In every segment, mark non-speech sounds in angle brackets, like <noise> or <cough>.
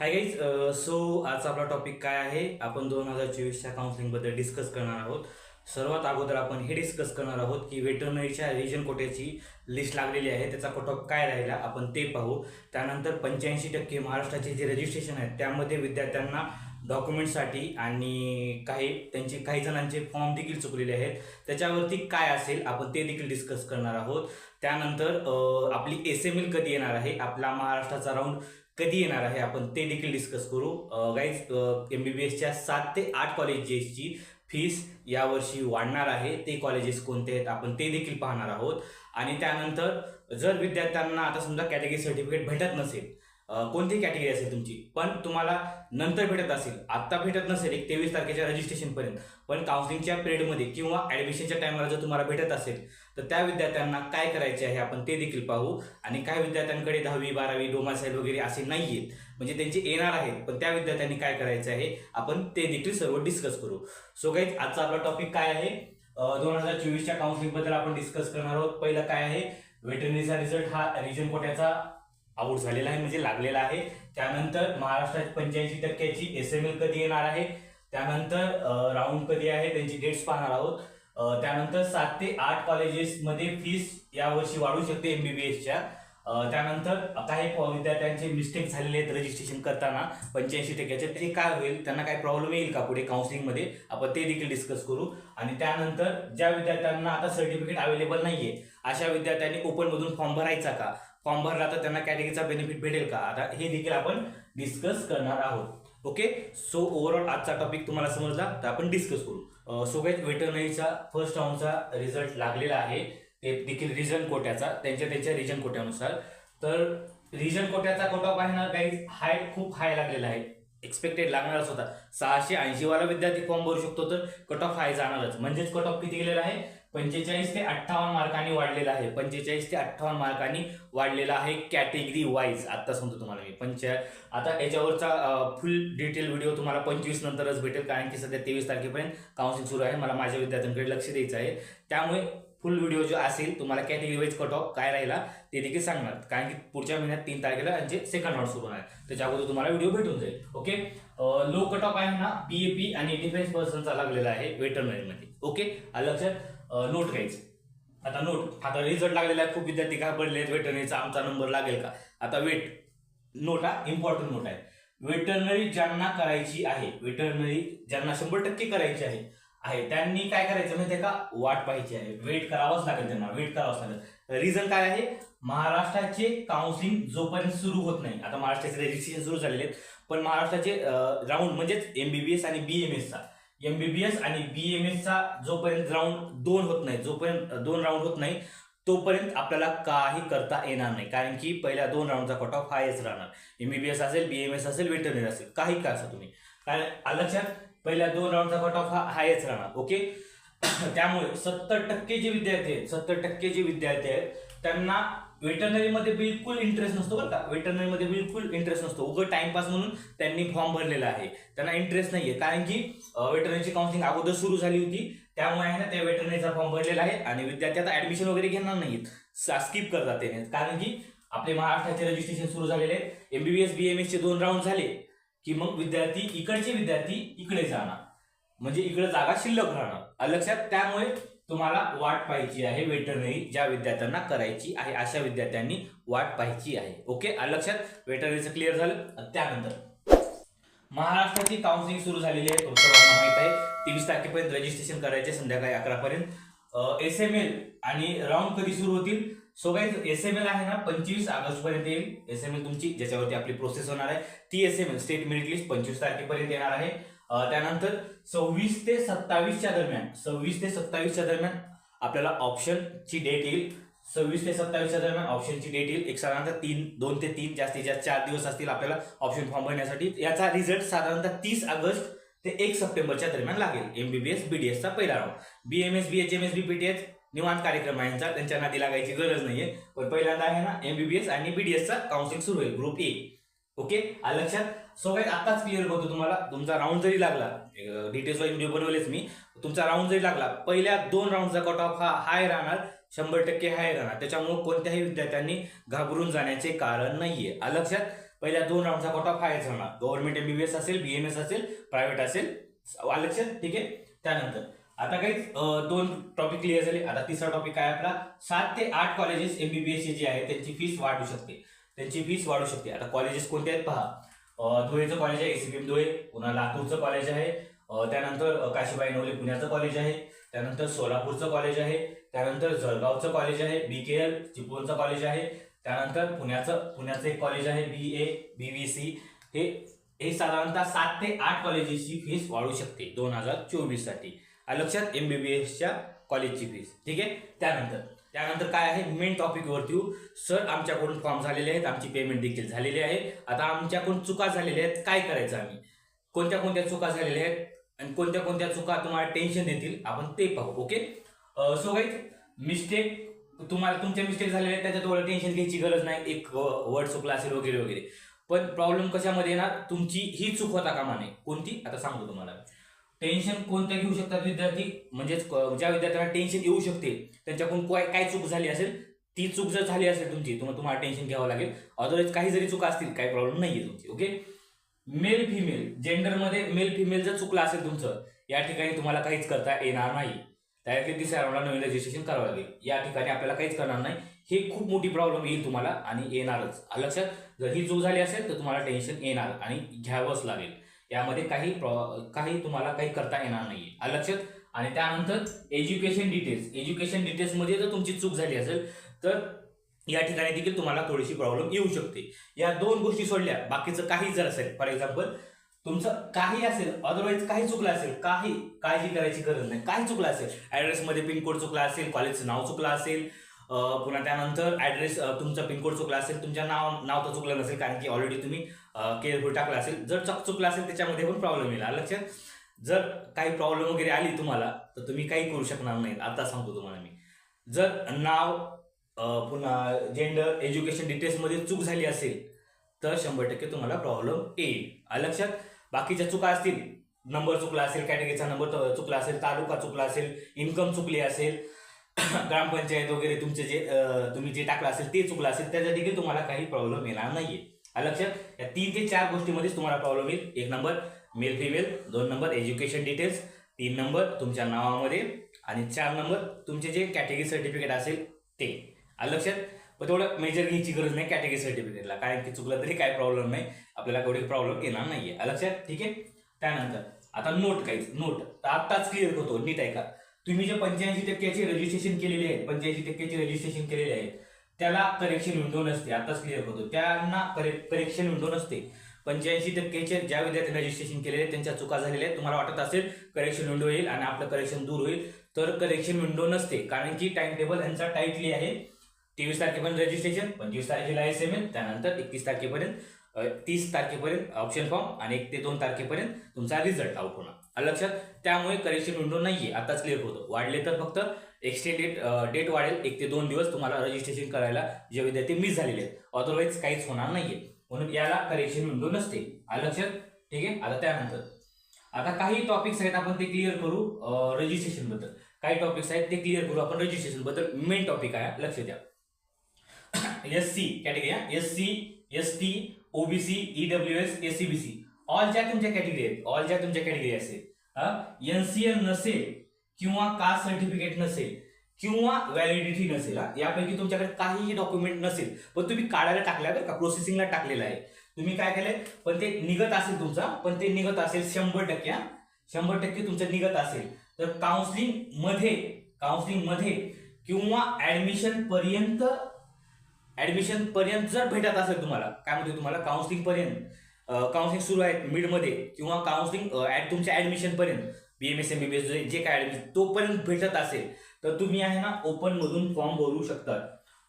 Hi guys so आजचा आपला topic काय आहे? आपण दोन हजार चोवीसच्या काउन्सिलिंगबद्दल डिस्कस करणार आहोत. सर्वात अगोदर आपण हे डिस्कस करणार आहोत की वेटरनरीच्या रिजन कोट्याची लिस्ट लागलेली आहे. त्याचा कट ऑफ काय राहिला? आपण ते पाहू. त्यानंतर पंच्याऐंशी टक्के महाराष्ट्राचे जे रजिस्ट्रेशन आहेत त्यामध्ये विद्यार्थ्यांना डॉक्युमेंटसाठी आणि काही त्यांचे काही जणांचे फॉर्म देखील चुकलेले आहेत. त्याच्यावरती काय असेल? आपण ते देखील डिस्कस करणार आहोत. त्यानंतर आपली एस एम एल कधी येणार आहे? आपला महाराष्ट्राचा राऊंड कधी येणार आहे? आपण ते देखील डिस्कस करू. गाईज एम बी बी एसच्या सात ते आठ कॉलेजेसची फीस यावर्षी वाढणार आहे. ते कॉलेजेस कोणते आहेत? आपण ते देखील पाहणार आहोत. आणि त्यानंतर जर विद्यार्थ्यांना आता समजा कॅटेगरी सर्टिफिकेट भेटत नसेल कोणती कॅटेगरी असेल तुमची? पण तुम्हाला नंतर भेटत असेल. आत्ता भेटत नसेल एक तेवीस तारखेच्या रजिस्ट्रेशनपर्यंत पण काउन्सिलिंगच्या पिरियडमध्ये किंवा ॲडमिशनच्या टायमाला जर तुम्हाला भेटत असेल तर त्या विद्यार्थ्यांना काय करायचे आहे आपण ते देखील पाहू. आणि काही विद्यार्थ्यांकडे दहावी बारावी डोमासाईल वगैरे असे नाही आहेत म्हणजे त्यांचे येणार आहेत पण त्या विद्यार्थ्यांनी काय करायचं आहे आपण ते देखील सर्व डिस्कस करू. सो काही आजचा आपला टॉपिक काय आहे? दोन हजार चोवीसच्या काउन्सिलिंगबद्दल आपण डिस्कस करणार आहोत. पहिलं काय आहे? वेटरनरीचा रिझल्ट हा रिजन कोट्याचा आऊट झालेला आहे म्हणजे लागलेला आहे. त्यानंतर महाराष्ट्रात पंच्याऐंशी टक्क्याची एस एम एल कधी येणार आहे? त्यानंतर राऊंड कधी आहे? त्यांची डेट्स पाहणार आहोत. त्यानंतर सात ते आठ कॉलेजेसमध्ये फीस यावर्षी वाढू शकते एमबीबीएसच्या त्यानंतर काही विद्यार्थ्यांचे मिस्टेक झालेले आहेत रजिस्ट्रेशन करताना. पंच्याऐंशी टक्क्याचे. ते काय होईल? त्यांना काय प्रॉब्लेम येईल का पुढे काउन्सिलिंगमध्ये आपण ते देखील डिस्कस करू. आणि त्यानंतर ज्या विद्यार्थ्यांना आता सर्टिफिकेट अवेलेबल नाहीये अशा विद्यार्थ्यांनी ओपनमधून फॉर्म भरायचा का? फॉर्म भरला तर त्यांना कॅटेगरीचा बेनिफिट भेटेल का? आता हे देखील आपण डिस्कस करणार आहोत. ओके सो ओव्हरऑल आजचा टॉपिक तुम्हाला समजला तर आपण डिस्कस करू. सो काही वेटरनरीचा फर्स्ट राऊंडचा रिझल्ट लागलेला आहे. ते देखील रिजन कोट्याचा त्यांच्या त्यांच्या रिजन कोट्यानुसार. तर रिजन कोट्याचा कोटा ऑफ आहे ना काही हाय खूप हाय लागलेला आहे. एक्सपेक्टेड लागणारच होता. सहाशे ऐंशीवाला विद्यार्थी फॉर्म भरू शकतो तर कट ऑफ हाय जाणारच. म्हणजेच कट ऑफ किती गेलेला आहे? पंचेचाळीस ते अठ्ठावन्न मार्कांनी वाढलेला आहे. पंचेचाळीस ते अठ्ठावन्न मार्कांनी वाढलेला आहे कॅटेगरी वाईज आता सांगतो तुम्हाला मी. पंच आता याच्यावरचा फुल डिटेल व्हिडिओ तुम्हाला पंचवीस नंतरच भेटेल. कारण की सध्या तेवीस तारखेपर्यंत काउन्सिलिंग सुरू आहे. मला माझ्या विद्यार्थ्यांकडे लक्ष द्यायचं आहे. त्यामुळे फुल व्हिडिओ जो असेल तुम्हाला कॅटेगरी वाईज कट ऑफ काय राहिला ते देखील सांगणार. कारण की पुढच्या महिन्यात तीन तारखेला त्यांचे सेकंड राऊंड सुरू आहे त्याच्या अगोदर तुम्हाला व्हिडिओ भेटून जाईल. ओके लो कट ऑफ आहे ना पीएपी आणि डिफेन्स पर्सनचा लागलेला आहे वेटरनरीमध्ये ओके लक्षात? नोट घ्यायचं. आता नोट आता रिझल्ट लागलेला आहे खूप विद्यार्थी घाबरले आहेत वेटरनरीचा आमचा नंबर लागेल का? आता वेट नोट हा इम्पॉर्टंट नोट आहे. वेटरनरी ज्यांना करायची आहे वेटरनरी ज्यांना शंभर टक्के करायची आहे आहे. त्यांनी काय करायचं माहिती का? वाट पाहायची आहे. वेट करावंच लागेल त्यांना. वेट करावंच लागेल. रिझन काय आहे? महाराष्ट्राचे काउन्सिलिंग जोपर्यंत सुरू होत नाही आता महाराष्ट्राचे रजिस्ट्रेशन सुरू झालेले आहेत पण महाराष्ट्राचे राऊंड म्हणजेच एमबीबीएस आणि बीएमएसचा एमबीबीएस आणि बीएमएसचा जोपर्यंत राऊंड दोन होत नाही जोपर्यंत दोन राऊंड होत नाही तोपर्यंत आपल्याला काही करता येणार नाही. कारण की पहिल्या दोन राऊंडचा कट ऑफ हायच राहणार. एमबीबीएस असेल बीएमएस असेल वेटरनरी असेल काही का असं तुम्ही. कारण आलं लक्षात पहिल्या दोन राऊंडचा कट ऑफ हा हायच राहणार ओके <clears throat> त्यामुळे सत्तर टक्के जे विद्यार्थी आहेत सत्तर टक्के जे विद्यार्थी आहेत त्यांना वेटरनरीमध्ये बिलकुल इंटरेस्ट नसतो बरं का. वेटरनरीमध्ये बिलकुल इंटरेस्ट नसतो. उगं टाइमपास म्हणून त्यांनी फॉर्म भरलेला आहे. त्यांना इंटरेस्ट नाहीये. कारण की वेटरनरीची काउन्सिलिंग अगोदर सुरू झाली होती. त्यामुळे आहे ना त्या वेटरनरीचा फॉर्म भरलेला आहे आणि विद्यार्थी आता ऍडमिशन वगैरे घेणार नाहीत स्किप करतात ते. कारण की आपले महाराष्ट्राचे रजिस्ट्रेशन सुरू झालेले आहेत. एमबीबीएस एम एसचे दोन राऊंड झाले. की मग विद्यार्थी इकडचे विद्यार्थी इकडे जाणार. म्हणजे इकडे जागा शिल्लक राहणार. लक्षात त्यामुळे तुम्हाला वाट पाहायची आहे वेटरनरी ज्या विद्यार्थ्यांना करायची आहे अशा विद्यार्थ्यांनी वाट पाहायची आहे. ओके? लक्षात? वेटरनरीचं क्लिअर झालं? त्यानंतर. महाराष्ट्राची काउन्सिलिंग सुरू झालेली आहे. तुमचं सर्वांना माहीत आहे. तेवीस तारखेपर्यंत रजिस्ट्रेशन करायचे संध्याकाळी अकरापर्यंत. एस एम एल आणि राऊंड कधी सुरू होतील? So guys S M L आहे ना पंचवीस ऑगस्ट पर्यंत येईल. एस एम एल तुमची ज्याच्यावरती आपली प्रोसेस होणार आहे ती S M L state merit list पंचवीस तारखेपर्यंत येणार आहे. त्यानंतर सव्वीस ते सत्तावीसच्या दरम्यान सव्वीस ते सत्तावीसच्या दरम्यान आपल्याला ऑप्शनची डेट येईल. सव्वीस ते सत्तावीसच्या दरम्यान ऑप्शनची डेट येईल. एक साधारणतः तीन दोन ते तीन जास्तीत जास्त चार दिवस असतील आपल्याला ऑप्शन फॉर्म भरण्यासाठी. याचा रिझल्ट साधारणतः तीस ऑगस्ट ते एक सप्टेंबरच्या दरम्यान लागेल. एमबीबीएस बीडीएसचा पहिला राऊंड बीएमएस बीएचएमएस बीपीटीएच निवांत कार्यक्रम आहे यांचा. त्यांच्या नादी लागायची गरज नाहीये. पण पहिल्यांदा आहे ना एमबीबीएस आणि बीडीएसचा काउन्सिलिंग सुरू होईल ग्रुप ए ओके? आलं लक्षात? सो काही आताच क्लिअर करतो तुम्हाला. तुमचा राऊंड जरी लागला डिटेल्स वाईज व्हिडिओ बनवलेच मी. तुमचा राऊंड जरी लागला पहिल्या दोन राऊंडचा कट ऑफ हा हाय राहणार शंभर टक्के हाय राहणार. त्याच्यामुळे कोणत्याही विद्यार्थ्यांनी घाबरून जाण्याचे कारण नाहीये. आलं लक्षात? पहिल्या दोन राऊंडचा कट ऑफ हायच होणार गव्हर्नमेंट एमबीबीएस असेल बीएमएस असेल प्रायव्हेट असेल आलं लक्षात? ठीक आहे? त्यानंतर आता काही दोन टॉपिक क्लिअर झाले. आता तिसरा टॉपिक काय आपला? सात ते आठ कॉलेजेस एमबीबीएसचे जे आहे त्यांची फीस वाढू शकते. त्यांची फीस वाढू शकते. आता कॉलेजेस कोणते आहेत? पहा. धुळेचं कॉलेज आहे एसीबीएम धुळे पुन्हा लातूरचं कॉलेज आहे त्यानंतर काशीबाई नवले पुण्याचं कॉलेज आहे त्यानंतर सोलापूरचं कॉलेज आहे त्यानंतर जळगावचं कॉलेज आहे बी के एल चिपळूणचं कॉलेज आहे त्यानंतर पुण्याचं पुण्याचं एक कॉलेज आहे बी ए बी व्ही सी हे हे साधारणतः सात ते आठ कॉलेजेसची फीस वाढू शकते दोन हजार चोवीससाठी आलं लक्षात एसच्या कॉलेजची फीस ठीक आहे? त्यानंतर. त्यानंतर काय आहे? मेन टॉपिकवरती येऊ. सर आमच्याकडून फॉर्म झालेले आहेत. आमची पेमेंट देखील झालेली आहे. आता आमच्याकडून चुका झालेल्या आहेत. काय करायचं आम्ही? कोणत्या कोणत्या चुका झालेल्या आहेत? आणि कोणत्या कोणत्या चुका तुम्हाला टेन्शन देतील? आपण ते पाहू. ओके सो गाईज मिस्टेक तुम्हाला तुमच्या मिस्टेक झालेल्या आहेत. त्याच्यात तुम्हाला टेन्शन घ्यायची गरज नाही. एक वर्ड चुकला असेल वगैरे वगैरे. पण प्रॉब्लेम कशामध्ये येणार? तुमची ही चूक होता कामा नये. कोणती? आता सांगतो तुम्हाला. टेन्शन कोणत्या घेऊ शकतात विद्यार्थी? म्हणजेच ज्या विद्यार्थ्यांना टेन्शन येऊ शकते त्यांच्याकडून काय काय चूक झाली असेल ती चूक जर झाली असेल तुमची तुम्हाला तुम्हाला टेन्शन घ्यावं लागेल. अदरवाईज काही जरी चुका असतील काही प्रॉब्लेम नाहीये तुमची ओके मेल फिमेल जेंडरमध्ये मेल फिमेल जर चुकलं असेल तुमचं या ठिकाणी तुम्हाला काहीच करता येणार नाही. त्यासाठी तिसऱ्या राऊंडला नवीन रजिस्ट्रेशन करावं लागेल. या ठिकाणी आपल्याला काहीच करणार नाही. हे खूप मोठी प्रॉब्लेम येईल तुम्हाला आणि येणारच. लक्षात जर ही चूक झाली असेल तर तुम्हाला टेन्शन येणार आणि घ्यावंच लागेल. यामध्ये काही प्रॉ- काही तुम्हाला काही करता येणार नाही आलं लक्षात आणि त्यानंतर एज्युकेशन डिटेल्स एज्युकेशन डिटेल्समध्ये जर तुमची चूक झाली असेल तर या ठिकाणी देखील तुम्हाला थोडीशी प्रॉब्लेम येऊ शकते. या दोन गोष्टी सोडल्या. बाकीचं काही जर असेल फॉर एक्झाम्पल तुमचं काही असेल अदरवाईज काही चुकलं असेल काही काळजी करायची गरज नाही. काही चुकलं असेल ॲड्रेसमध्ये पिनकोड चुकला असेल कॉलेजचं नाव चुकलं असेल पुन्हा त्यानंतर ॲड्रेस तुमचा पिनकोड चुकला असेल तुमच्या नाव नाव तर चुकलं नसेल कारण की ऑलरेडी तुम्ही केअरफुल टाकलं असेल. जर चकचुकलं असेल त्याच्यामध्ये पण प्रॉब्लेम येईल. लक्षात? जर काही प्रॉब्लेम वगैरे आली तुम्हाला तर तुम्ही काही करू शकणार नाही आता सांगतो तुम्हाला मी. जर नाव पुन्हा जेंडर एज्युकेशन डिटेल्समध्ये चूक झाली असेल तर शंभर टक्के तुम्हाला प्रॉब्लेम येईल. लक्षात? बाकीच्या चुका असतील नंबर चुकला असेल कॅटेगरीचा नंबर चुकला असेल तालुका चुकला असेल इन्कम चुकली असेल <clears throat> ग्रामपंचायत वगैरे तुमचे जे तुम्ही जे टाकलं असेल ते चुकलं असेल त्याच्या देखील तुम्हाला काही प्रॉब्लेम येणार नाहीये. आहे लक्षात? या तीन ते चार गोष्टीमध्येच तुम्हाला प्रॉब्लेम येईल. एक नंबर मेल फिमेल दोन नंबर एज्युकेशन डिटेल्स तीन नंबर तुमच्या नावामध्ये. आणि चार नंबर तुमचे जे कॅटेगरी सर्टिफिकेट असेल ते. आलं लक्षात? पण तेवढं मेजर घ्यायची गरज नाही कॅटेगरी सर्टिफिकेटला कारण की चुकलं तरी काय प्रॉब्लेम नाही. आपल्याला तेवढे प्रॉब्लेम येणार नाही आहे लक्षात? ठीक आहे? त्यानंतर आता नोट काहीच नोट तर आत्ताच क्लिअर होतो नीट आहे का तुम्ही जे पंच्याऐंशी टक्क्याचे रजिस्ट्रेशन केलेले आहेत पंच्याऐंशी टक्क्याचे रजिस्ट्रेशन केलेले आहेत त्याला करेक्शन विंडो नसते. आताच क्लिअर होतो. त्यांना करेक्शन विंडो नसते. पंच्याऐंशी टक्क्याचे ज्या विद्यार्थ्यांनी रजिस्ट्रेशन केलेले आहेत त्यांच्या चुका झालेल्या आहेत. तुम्हाला वाटत असेल करेक्शन विंडो येईल आणि आपलं करेक्शन दूर होईल. तर करेक्शन विंडो नसते. कारण की टाइम टेबल यांचा टाईटली आहे. तेवीस तारखेपर्यंत रजिस्ट्रेशन पंचवीस तारखेला एस एम एल त्यानंतर एकतीस तारखेपर्यंत तीस तारखेपर्यंत ऑप्शन फॉर्म आणि एक ते दोन तारखेपर्यंत तुमचा रिझल्ट आउट होणार. लक्षात? त्यामुळे करेक्शन विंडो नाहीये. आताच क्लिअर होतं. वाढले तर फक्त एक्सटेंडेड डेट वाढेल. एक ते दोन दिवस तुम्हाला रजिस्ट्रेशन करायला जे विद्यार्थी मिस झालेले आहेत. अदरवाईज काहीच होणार नाहीये. म्हणून याला करेक्शन विंडो नसते. आलं लक्षात? ठीक आहे? आता त्यानंतर. आता काही टॉपिक्स आहेत आपण ते क्लिअर करू रजिस्ट्रेशनबद्दल. काही टॉपिक्स आहेत ते क्लिअर करू आपण रजिस्ट्रेशनबद्दल. मेन टॉपिक आहे लक्ष द्या. S C category S C S T OBC EWS S C B C all ज्या तुमच्या कॅटेगरी आहेत ऑल ज्या तुमच्या कॅटेगरी असेल एनसीएल नसेल किंवा कास्ट सर्टिफिकेट नसेल किंवा व्हॅलिडिटी नसेल यापैकी तुमच्याकडे काहीही डॉक्युमेंट नसेल पण तुम्ही काढायला टाकल्या बरं का प्रोसेसिंगला टाकलेलं आहे. तुम्ही काय केलंय? पण ते निघत असेल तुमचा पण ते निघत असेल शंभर टक्के शंभर टक्के तुमचं निघत असेल. तर काउन्सिलिंगमध्ये काउन्सिलिंगमध्ये किंवा ऍडमिशन पर्यंत ऍडमिशन पर्यंत जर भेटत असेल तुम्हाला काय म्हणते तुम्हाला? काउन्सिलिंग पर्यंत काउन्सिलिंग सुरू आहे मिडमध्ये किंवा काउन्सिलिंग तुमच्या ऍडमिशन पर्यंत. बीएमएस एमबीबीएस जे काय ऍडमिशन तोपर्यंत भेटत असेल तर तुम्ही आहे ना ओपन मधून फॉर्म भरू शकतात.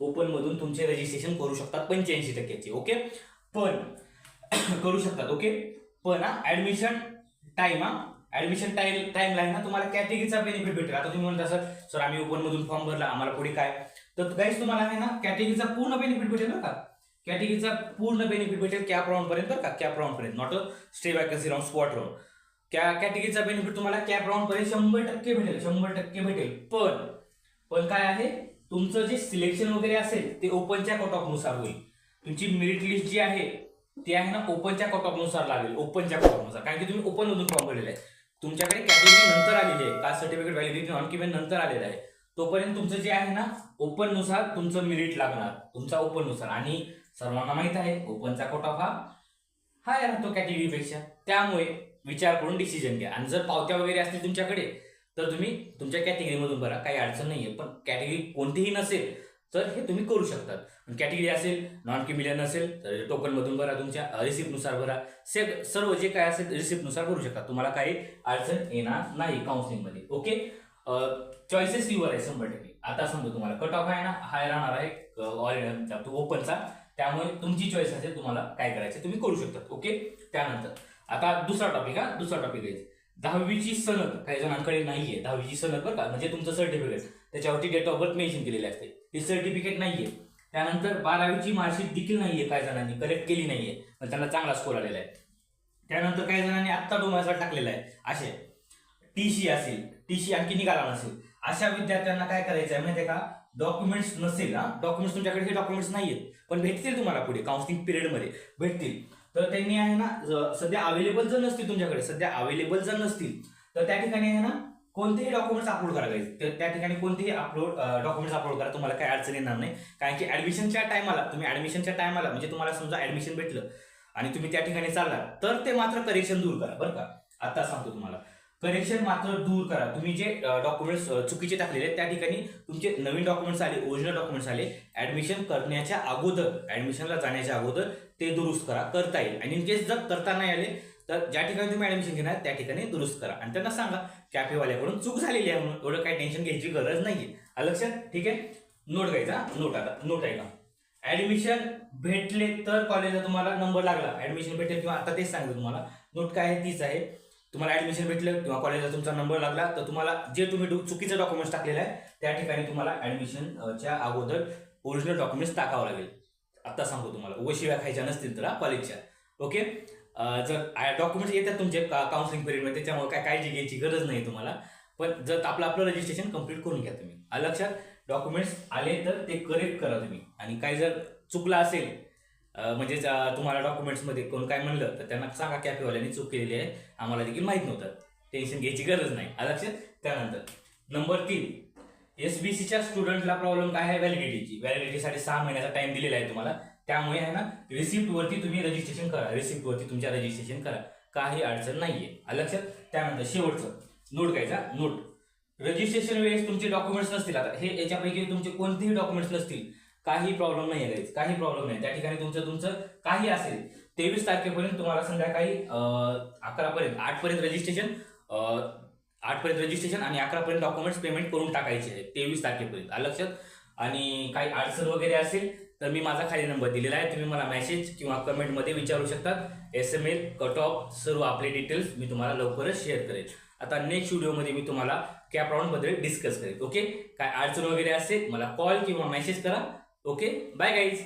ओपन मधून तुमचे रजिस्ट्रेशन करू शकतात पंच्याऐंशी टक्क्याचे ओके पण <coughs> करू शकतात ओके पण ॲडमिशन ऍडमिशन टाइम हा ऍडमिशन टाइम टाइमला आहे ना तुम्हाला कॅटेगरीचा बेनिफिट भेटेल. आता तुम्ही म्हणता सर सर आम्ही ओपन मधून फॉर्म भरला आम्हाला पुढे काय? तर काहीच तुम्हाला आहे ना कॅटेगरीचा पूर्ण बेनिफिट भेटेल बरं का? कॅटेगरीचा पूर्ण बेनिफिट भेटेल कॅप राऊंड पर्यंत बरं का? कॅप राऊंड पर्यंत not a stay vacancy round spot round क्या कॅटेगरीचा बेनिफिट तुम्हाला कॅप राऊंड पर्यंत शंभर टक्के भेटेल शंभर टक्के भेटेल. पण पण काय आहे? तुमचं जे सिलेक्शन वगैरे असेल ते ओपनच्या कट ऑफनुसार होईल. तुमची मेरिट लिस्ट जी आहे ती आहे ना ओपनच्या कट ऑफनुसार लागेल ओपनच्या कट ऑफनुसार कारण की तुम्ही ओपन मधून फॉर्म भरलेला आहे. तुमच्याकडे कॅटेगरी नंतर आलेली आहे. कास्ट सर्टिफिकेट व्हॅलिडिटी नॉन किमेंट नंतर आलेलं आहे. तोपर्यंत तुमचं जे आहे ना ओपननुसार तुमचं मेरिट लागणार. तुमचा ओपननुसार. आणि सर्वांना माहीत आहे ओपनचा कट ऑफ हा हाय राहतो कॅटेगरीपेक्षा त्यामुळे विचार करून डिसिजन घ्या. आणि जर पावत्या वगैरे असतील तुमच्याकडे तर तुम्ही तुमच्या कॅटेगरीमधून भरा. काही अडचण नाहीये पण कॅटेगरी कोणतीही नसेल तर हे तुम्ही करू शकतात. कॅटेगरी असेल नॉन क्रिमिलियन असेल तर टोकन मधून भरा तुमच्या रिसिप्टनुसार भरा. से सर्व जे काय असेल रिसिप्टनुसार भरू शकता. तुम्हाला काही अडचण येणार नाही काउन्सिलिंगमध्ये ओके चॉईसेस युअर आहे शंभर टक्के. आता समजा तुम्हाला कट ऑफ आहे ना हाय राहणार आहे ओपनचा त्यामुळे तुमची चॉईस असेल तुम्हाला काय करायचं तुम्ही करू शकतात. ओके त्यानंतर आता दुसरा टॉपिक हा? दुसरा टॉपिक आहे. दहावीची सनद काही जणांकडे नाहीये. दहावीची सनद बरं का? म्हणजे तुमचं सर्टिफिकेट त्याच्यावरती डेट ऑफ बर्थ मेन्शन केलेली असते. ती सर्टिफिकेट नाहीये. त्यानंतर बारावीची मार्कशीट देखील नाहीये काही जणांनी. कलेक्ट केली नाहीये. पण त्यांना चांगला स्कोर आलेला आहे. त्यानंतर काही जणांनी आत्ता डोमाचा टाकलेला आहे. असे. टीसी असेल. टीसी आणखी निघाला नसेल. अशा विद्यार्थ्यांना काय करायचं आहे माहितीये का? डॉक्युमेंट्स नसेल ना डॉक्युमेंट्स तुमच्याकडे हे डॉक्युमेंट्स नाहीयेत. पण भेटतील तुम्हाला पुढे. काउन्सिलिंग पिरियडमध्ये भेटतील. तर त्यांनी आहे ना सध्या अवेलेबल जर नसतील तुमच्याकडे सध्या अवेलेबल जर नसतील तर त्या ठिकाणी आहे ना कोणतेही डॉक्युमेंट्स अपलोड करायचे तर त्या ठिकाणी कोणतेही अपलोड डॉक्युमेंट्स अपलोड करा. तुम्हाला काही अडचण येणार नाही. कारण की ऍडमिशनच्या टायमाला तुम्ही ऍडमिशनच्या टायमाला म्हणजे तुम्हाला समजा ऍडमिशन भेटलं आणि तुम्ही त्या ठिकाणी चालला तर ते मात्र करेक्शन दूर करा बरं का? आता सांगतो तुम्हाला. करेक्शन मात्र दूर करा. तुम्ही जे डॉक्युमेंट्स चुकीचे टाकलेले आहेत त्या ठिकाणी तुमचे नवीन डॉक्युमेंट्स आले ओरिजिनल डॉक्युमेंट्स आले ऍडमिशन करण्याच्या अगोदर ऍडमिशनला जाण्याच्या अगोदर ते दुरुस्त करा करता येईल. आणि इन केस जर करता नाही आले तर ज्या ठिकाणी तुम्ही ऍडमिशन घेणार त्या ठिकाणी दुरुस्त करा. आणि त्यांना सांगा कॅफेवाल्याकडून चूक झालेली आहे म्हणून एवढं काही टेन्शन घ्यायची गरज नाहीये. आहे लक्षात? ठीक आहे? नोट घ्यायचा नोट आता नोट आहे का ऍडमिशन भेटले तर कॉलेजला तुम्हाला नंबर लागला. ऍडमिशन भेटेल किंवा आता तेच सांगतो तुम्हाला. नोट काय आहे? तीच आहे. तुम्हाला ऍडमिशन भेटलं किंवा कॉलेजला तुमचा नंबर लागला तर तुम्हाला जे तुम्ही चुकीचं डॉक्युमेंट्स टाकलेलं आहे त्या ठिकाणी तुम्हाला ऍडमिशनच्या अगोदर ओरिजिनल डॉक्युमेंट्स टाकावं लागेल. आता सांगतो तुम्हाला. उगशिव्या खायच्या नसतील तर कॉलेजच्या ओके जर डॉक्युमेंट्स येतात तुमचे काउन्सिलिंग पिरियडमध्ये त्याच्यामुळे काय काळजी घ्यायची गरज नाही तुम्हाला. पण जर आपलं आपलं रजिस्ट्रेशन कंप्लीट करून घ्या तुम्ही. लक्षात डॉक्युमेंट्स आले तर ते करेक्ट करा तुम्ही. आणि काय जर चुकलं असेल म्हणजे तुम्हाला डॉक्युमेंट्समध्ये कोण काय म्हणलं तर त्यांना सांगा कॅफेवाल्यांनी चूक केलेली आहे. आम्हाला देखील माहीत नव्हतं. टेन्शन घ्यायची गरज नाही. लक्षात? त्यानंतर नंबर तीन. एसबीसीच्या स्टुडंटला प्रॉब्लेम काय आहे? व्हॅलिडिटीची व्हॅलिडिटीसाठी सहा महिन्याचा टाइम दिलेला आहे तुम्हाला. त्यामुळे आहे ना रिसिप्ट वरती तुम्ही रजिस्ट्रेशन करा. रिसिप्ट वरती तुमच्या रजिस्ट्रेशन करा. काही अडचण नाहीये. लक्षात? त्यानंतर शेवटचं. नोट घ्यायचा. नोट रजिस्ट्रेशन वेळेस तुमचे डॉक्युमेंट्स नसतील आता. हे याच्यापैकी तुमचे कोणतेही डॉक्युमेंट्स नसतील. काही प्रॉब्लेम नाही आहे काही प्रॉब्लेम नाही त्या ठिकाणी तुमचं तुमचं काही असेल. तेवीस तारखेपर्यंत तुम्हाला संध्याकाळी अकरापर्यंत आठपर्यंत रजिस्ट्रेशन आठपर्यंत रजिस्ट्रेशन आणि अकरापर्यंत डॉक्युमेंट्स पेमेंट करून टाकायचे आहे तेवीस तारखेपर्यंत. आलं लक्षात? आणि काही अडचण वगैरे असेल तर मी माझा खाली नंबर दिलेला आहे. तुम्ही मला मेसेज किंवा कमेंटमध्ये विचारू शकतात. S M L cut off सर्व आपले डिटेल्स मी तुम्हाला लवकरच शेअर करेल. आता नेक्स्ट व्हिडिओमध्ये मी तुम्हाला कॅप राऊंडबद्दल डिस्कस करेल. ओके काय अडचण वगैरे असेल मला कॉल किंवा मेसेज करा. Okay bye guys